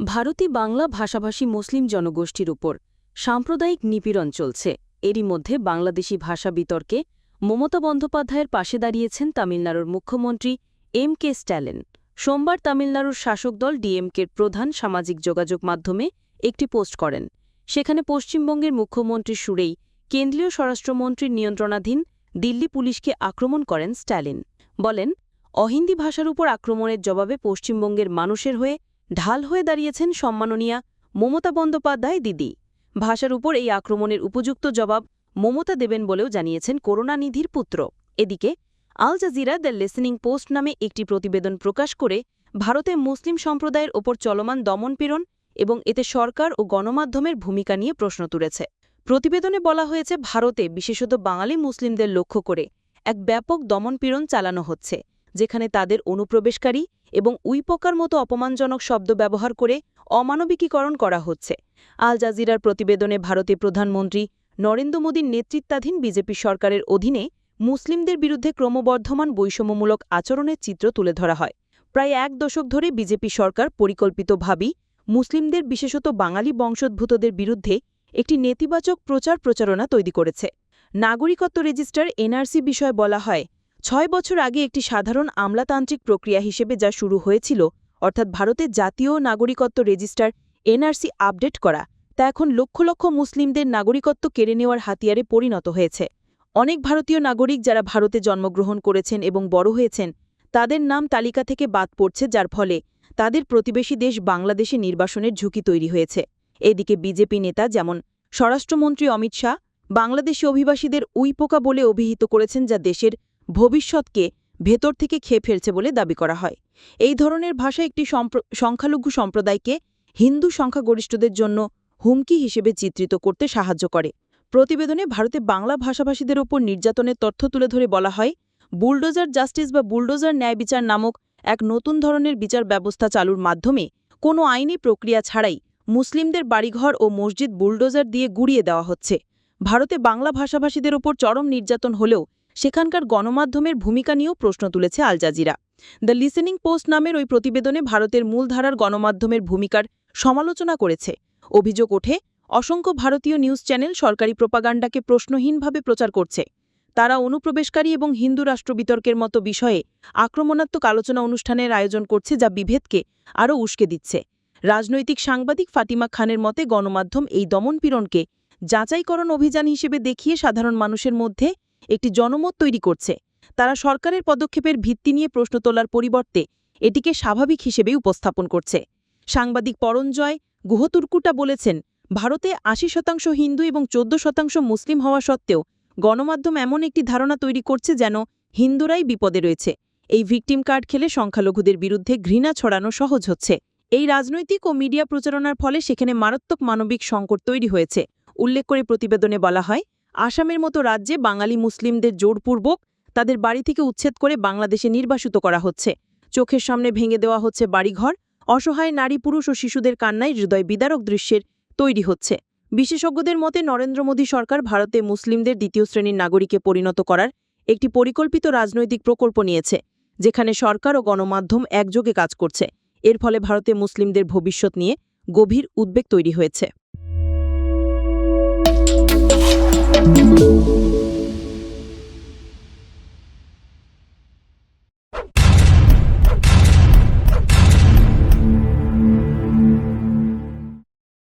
ভারতে বাংলা ভাষাভাষী মুসলিম জনগোষ্ঠীর উপর সাম্প্রদায়িক নিপীড়ন চলছে। এরই মধ্যে বাংলাদেশি ভাষা বিতর্কে মমতা বন্দ্যোপাধ্যায়ের পাশে দাঁড়িয়েছেন তামিলনাড়ুর মুখ্যমন্ত্রী এম কে স্ট্যালিন। সোমবার তামিলনাড়ুর শাসক দল ডিএমকের প্রধান সামাজিক যোগাযোগ মাধ্যমে একটি পোস্ট করেন। সেখানে পশ্চিমবঙ্গের মুখ্যমন্ত্রীর সুরেই কেন্দ্রীয় স্বরাষ্ট্রমন্ত্রীর নিয়ন্ত্রণাধীন দিল্লি পুলিশকে আক্রমণ করেন স্ট্যালিন। বলেন, অহিন্দি ভাষার উপর আক্রমণের জবাবে পশ্চিমবঙ্গের মানুষের হয়ে ঢাল হয়ে দাঁড়িয়েছেন সম্মাননীয়া মমতা বন্দ্যোপাধ্যায় দিদি। ভাষার উপর এই আক্রমণের উপযুক্ত জবাব মমতা দেবেন বলেও জানিয়েছেন করুণানিধির পুত্র। এদিকে Al Jazeera the Listening Post নামে একটি প্রতিবেদন প্রকাশ করে ভারতে মুসলিম সম্প্রদায়ের ওপর চলমান দমনপীড়ন এবং এতে সরকার ও গণমাধ্যমের ভূমিকা নিয়ে প্রশ্ন তুলেছে। প্রতিবেদনে বলা হয়েছে, ভারতে বিশেষত বাঙালি মুসলিমদের লক্ষ্য করে এক ব্যাপক দমনপীড়ন চালানো হচ্ছে। যেখানে তাদের অনুপ্রবেশকারী এবং উইপকার মতো অপমানজনক শব্দ ব্যবহার করে অমানবিকীকরণ করা হচ্ছে। আল জাজিরার প্রতিবেদনে ভারতে প্রধানমন্ত্রী নরেন্দ্র মোদীর নেতৃত্বাধীন বিজেপি সরকারের অধীনে মুসলিমদের বিরুদ্ধে ক্রমবর্ধমান বৈষম্যমূলক আচরণের চিত্র তুলে ধরা হয়। প্রায় এক দশক ধরে বিজেপি সরকার পরিকল্পিতভাবেই মুসলিমদের, বিশেষত বাঙালি বংশোদ্ভূতদের বিরুদ্ধে একটি নেতিবাচক প্রচার প্রচারণা তৈরি করেছে। নাগরিকত্ব রেজিস্টার এনআরসি বিষয়ে বলা হয় ছয় বছর আগে একটি সাধারণ আমলাতান্ত্রিক প্রক্রিয়া হিসেবে যা শুরু হয়েছিল, অর্থাৎ ভারতের জাতীয় নাগরিকত্ব রেজিস্টার এনআরসি আপডেট করা, তা এখন লক্ষ লক্ষ মুসলিমদের নাগরিকত্ব কেড়ে নেওয়ার হাতিয়ারে পরিণত হয়েছে। অনেক ভারতীয় নাগরিক যারা ভারতে জন্মগ্রহণ করেছেন এবং বড় হয়েছেন, তাদের নাম তালিকা থেকে বাদ পড়ছে যার ফলে তাদের প্রতিবেশী দেশ বাংলাদেশে নির্বাসনের ঝুঁকি তৈরি হয়েছে। এদিকে বিজেপি নেতা যেমন স্বরাষ্ট্রমন্ত্রী অমিত শাহ, বাংলাদেশি অভিবাসীদের উইপোকা বলে অভিহিত করেছেন যা দেশের ভবিষ্যৎকে ভেতর থেকে খেয়ে ফেলছে বলে দাবি করা হয়। এই ধরনের ভাষা একটি সংখ্যালঘু সম্প্রদায়কে হিন্দু সংখ্যাগরিষ্ঠদের জন্য হুমকি হিসেবে চিত্রিত করতে সাহায্য করে। প্রতিবেদনে ভারতে বাংলা ভাষাভাষীদের ওপর নির্যাতনের তথ্য তুলে ধরে বলা হয়, বুলডোজার জাস্টিস বা বুলডোজার ন্যায় বিচার নামক এক নতুন ধরনের বিচার ব্যবস্থা চালুর মাধ্যমে কোনো আইনি প্রক্রিয়া ছাড়াই মুসলিমদের বাড়িঘর ও মসজিদ বুলডোজার দিয়ে গুড়িয়ে দেওয়া হচ্ছে। ভারতে বাংলা ভাষাভাষীদের ওপর চরম নির্যাতন হলেও সেখানকার গণমাধ্যমের ভূমিকা নিয়েও প্রশ্ন তুলেছে Al Jazeera. The Listening Post নামের ওই প্রতিবেদনে ভারতের মূলধারার গণমাধ্যমের ভূমিকার সমালোচনা করেছে। অভিযোগ ওঠে, অসংখ্য ভারতীয় নিউজ চ্যানেল সরকারি প্রোপাগান্ডাকে প্রশ্নহীনভাবে প্রচার করছে। তারা অনুপ্রবেশকারী এবং হিন্দু রাষ্ট্র বিতর্কের মতো বিষয়ে আক্রমণাত্মক আলোচনা অনুষ্ঠানের আয়োজন করছে যা বিভেদকে আরও উস্কে দিচ্ছে। রাজনৈতিক সাংবাদিক ফাতিমা খানের মতে, গণমাধ্যম এই দমনপীড়নকে যাচাইকরণ অভিযান হিসেবে দেখিয়ে সাধারণ মানুষের মধ্যে একটি জনমত তৈরি করছে। তারা সরকারের পদক্ষেপের ভিত্তি নিয়ে প্রশ্ন তোলার পরিবর্তে এটিকে স্বাভাবিক হিসেবেই উপস্থাপন করছে। সাংবাদিক পরঞ্জয় গুহতুর্কুটা বলেছেন, ভারতে আশি শতাংশ হিন্দু এবং চোদ্দ শতাংশ মুসলিম হওয়া সত্ত্বেও গণমাধ্যম এমন একটি ধারণা তৈরি করছে যেন হিন্দুরাই বিপদে রয়েছে। এই ভিকটিম কার্ড খেলে সংখ্যালঘুদের বিরুদ্ধে ঘৃণা ছড়ানো সহজ হচ্ছে। এই রাজনৈতিক ও মিডিয়া প্রচারণার ফলে সেখানে মারাত্মক মানবিক সংকট তৈরি হয়েছে। উল্লেখ করে প্রতিবেদনে বলা হয় আসামের মতো রাজ্যে বাঙালি মুসলিমদের জোরপূর্বক তাদের বাড়ি থেকে উচ্ছেদ করে বাংলাদেশে নির্বাসিত করা হচ্ছে। চোখের সামনে ভেঙে দেওয়া হচ্ছে বাড়িঘর, অসহায় নারী, পুরুষ ও শিশুদের কান্নায় হৃদয় বিদারক দৃশ্যের তৈরি হচ্ছে। বিশেষজ্ঞদের মতে, নরেন্দ্র মোদী সরকার ভারতে মুসলিমদের দ্বিতীয় শ্রেণির নাগরিকে পরিণত করার একটি পরিকল্পিত রাজনৈতিক প্রকল্প নিয়েছে, যেখানে সরকার ও গণমাধ্যম একযোগে কাজ করছে। এর ফলে ভারতে মুসলিমদের ভবিষ্যৎ নিয়ে গভীর উদ্বেগ তৈরি হয়েছে। Thank you.